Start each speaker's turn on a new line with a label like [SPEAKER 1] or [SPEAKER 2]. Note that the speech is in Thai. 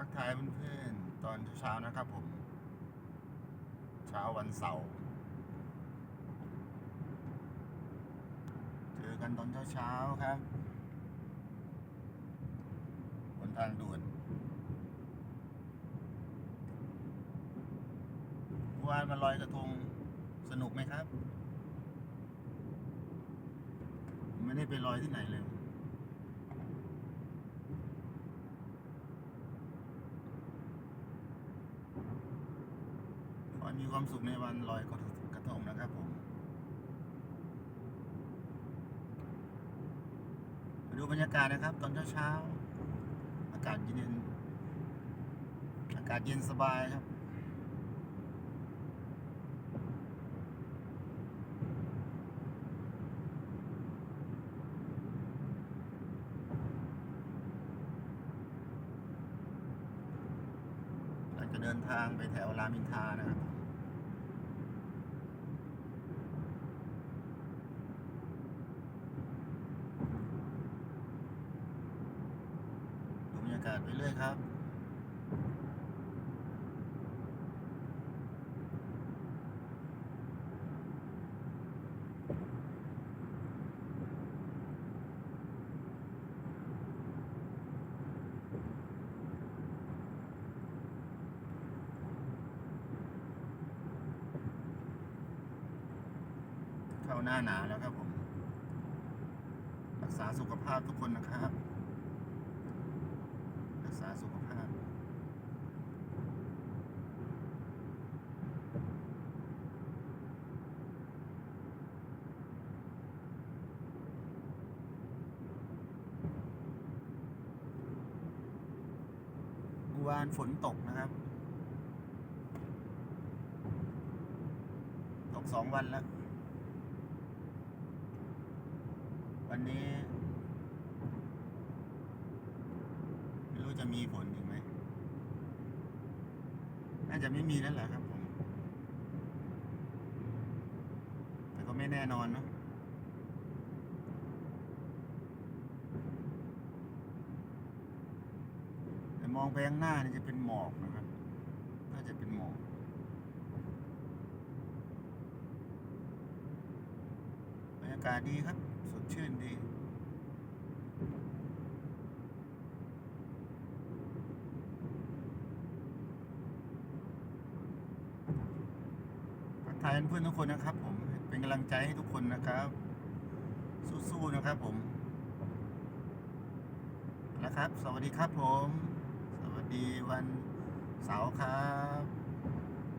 [SPEAKER 1] ทักทายเพื่อนๆตอนเช้าๆนะครับผม เช้าวันเสาร์เจอกันตอนเช้าๆครับบนทางด่วนวานมาลอยกระทงสนุกไหมครับ ไม่ได้ไปลอยที่ไหนเลย ให้มีความสุขในวันลอยกระทงนะครับผมมาดูบรรยากาศนะครับ ตอนเช้าๆอากาศเย็นอากาศเย็นสบายครับเราจะเดินทางไปแถวรามินทานะครับ ดูบรรยากาศ ไปเรื่อยครับเข้าหน้าหนาวแล้วครับผม รักษาสุขภาพทุกคนนะครับ รักษาสุขภาพวานฝนตกนะครับ ตกสองวันแล้ว วันนี้ ไมีฝนอีกไหม น่าจะไม่มีแล้วแหละครับผม แต่ก็ไม่แน่นอนเนะแต่มองไปข้างหน้านี่จะเป็นหมอกนะครับ น่าจะเป็นหมอกบรรยากาศดีครับ สดชื่นดี ทักทายเพื่อนทุกคนนะครับ ผมเป็นกำลังใจให้ทุกคนนะครับ สู้ๆนะครับ ผมนะครับ สวัสดีครับผม สวัสดีวันเสาร์ครับ